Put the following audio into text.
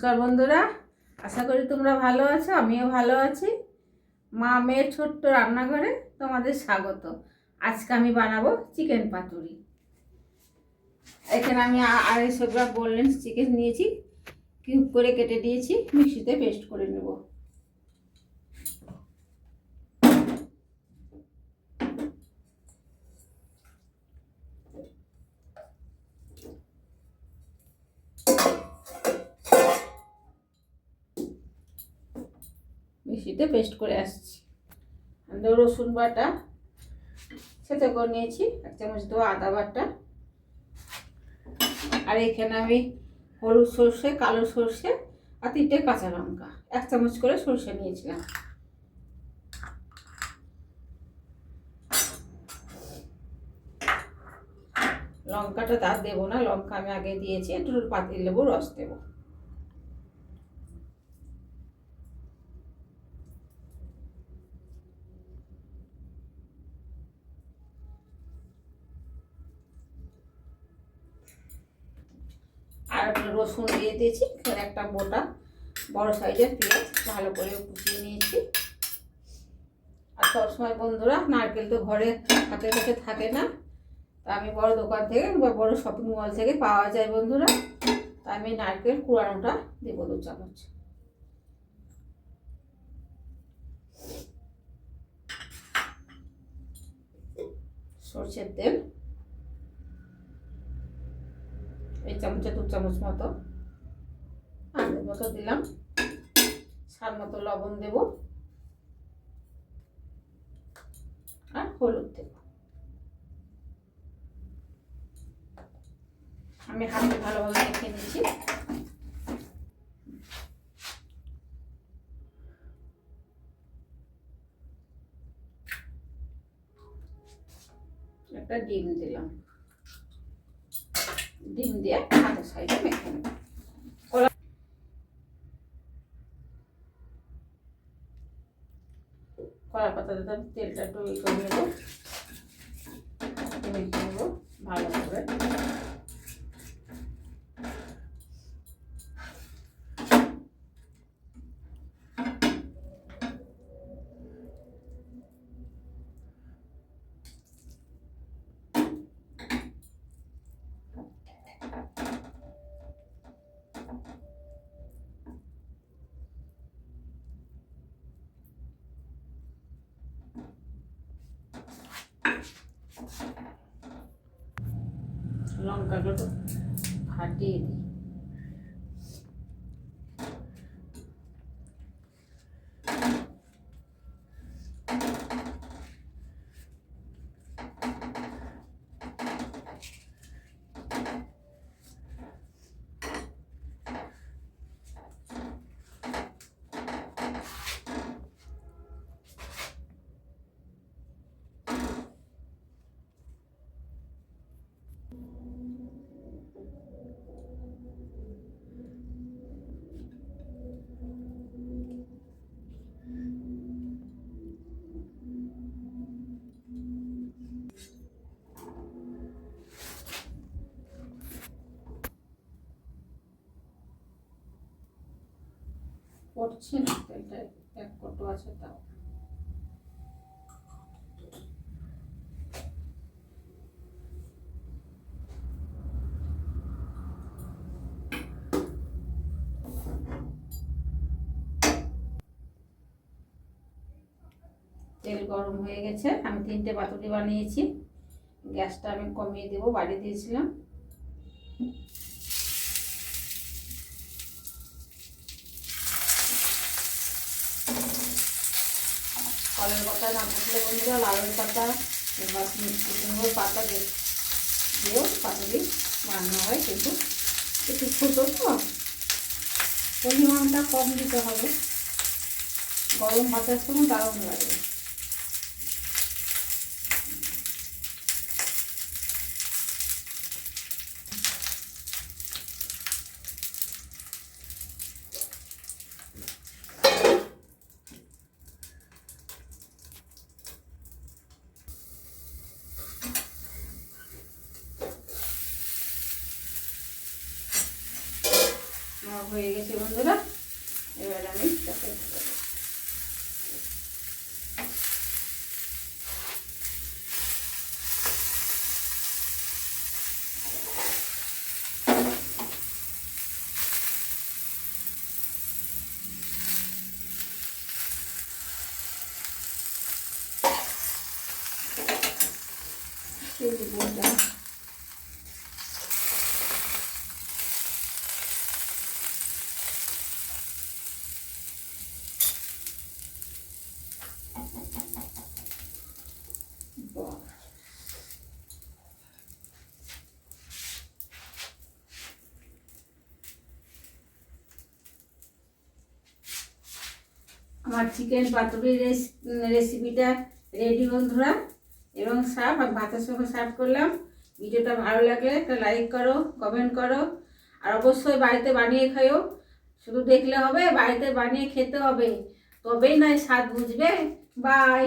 নমস্কার বন্ধুরা, আশা করি তোমরা ভালো আছো, আমিও ভালো আছি। মা মেয়ের ছোট্ট রান্নাঘরে তোমাদের স্বাগত। আজকে আমি বানাবো চিকেন পাতুরি। এখানে আমি আড়াইশো গ্রাম বোনলেস চিকেন নিয়েছি কিউব করে কেটে দিয়েছি, মিক্সিতে পেস্ট করে নেব। মিক্সিতে পেস্ট করে আসছি। রসুন বাটা সেটা করে নিয়েছি, এক চামচ দেবো আদা বাটা। আর এখানে আমি হলুদ সর্ষে, কালো সর্ষে আর তিনটে কাঁচা লঙ্কা, এক চামচ করে সর্ষে নিয়েছিলাম। লঙ্কাটা তার দেবো না, লঙ্কা আমি আগে দিয়েছি, একটু পাতিল লেবু, রস দেবো। রসুন দিয়ে দিয়েছি একটা মোটা বড় সাইজের পেঁয়াজ ভালো করে কুচিয়ে নিয়েছি। আর সবসময় বন্ধুরা, নারকেল তো ঘরে হাতে কাছে থাকে না, তা আমি বড় দোকান থেকে বা বড় শপিং মল থেকে পাওয়া যায় বন্ধুরা, তা আমি নারকেল কুড়ানোটা দেবো দু চামচ। সর্ষের তেল। এই চামচে দু চামচ মতো আগের মতো দিলাম। স্বাদ মতো লবণ দেব। আর হলুদ দেব। আমি হাতে ভালোভাবে মেখে নিচ্ছি। একটা ডিম দিলাম। ডিম দিয়ে হাতের সাইডে মেখে নেব। কলা কলা পাতা দিতে তেলটা একটু নেব ভালো করে। লঙ্কাগুলো ফাটিয়ে দিই। পড়ছে না তেলটা এক কটো আছে তাও। তেল গরম হয়ে গেছে, আমি তিনটে পাতুরি বানিয়েছি। গ্যাসটা আমি কমিয়ে দেবো, বাড়িয়ে দিয়েছিলাম। কলের পাতা না থাকলে বন্ধুরা লাউয়ের পাতা, কিংবা পাতা কুমড়োর পাতা দিয়ে- দিয়েও পাতুরি বানানো হয় কিন্তু একটু ছোটো তো। পরিমাণটা কম দিতে হবে। গরম ভাতের সময় দারুণ লাগে আমার হয়ে গেছে বন্ধুরা এবার আমি তাকে চিনি বোটা আমার চিকেন পাতুরি রেসিপিটা রেডি বন্ধুরা। এবং সার্ভ ভাতের সঙ্গে সার্ভ করলাম। ভিডিওটা ভালো লাগলে একটা লাইক করো কমেন্ট করো। আর অবশ্যই বাড়িতে বানিয়ে খাইও। শুধু দেখলে হবে, বাড়িতে বানিয়ে খেতে হবে। তবেই নয়, স্বাদ বুঝবে। বাই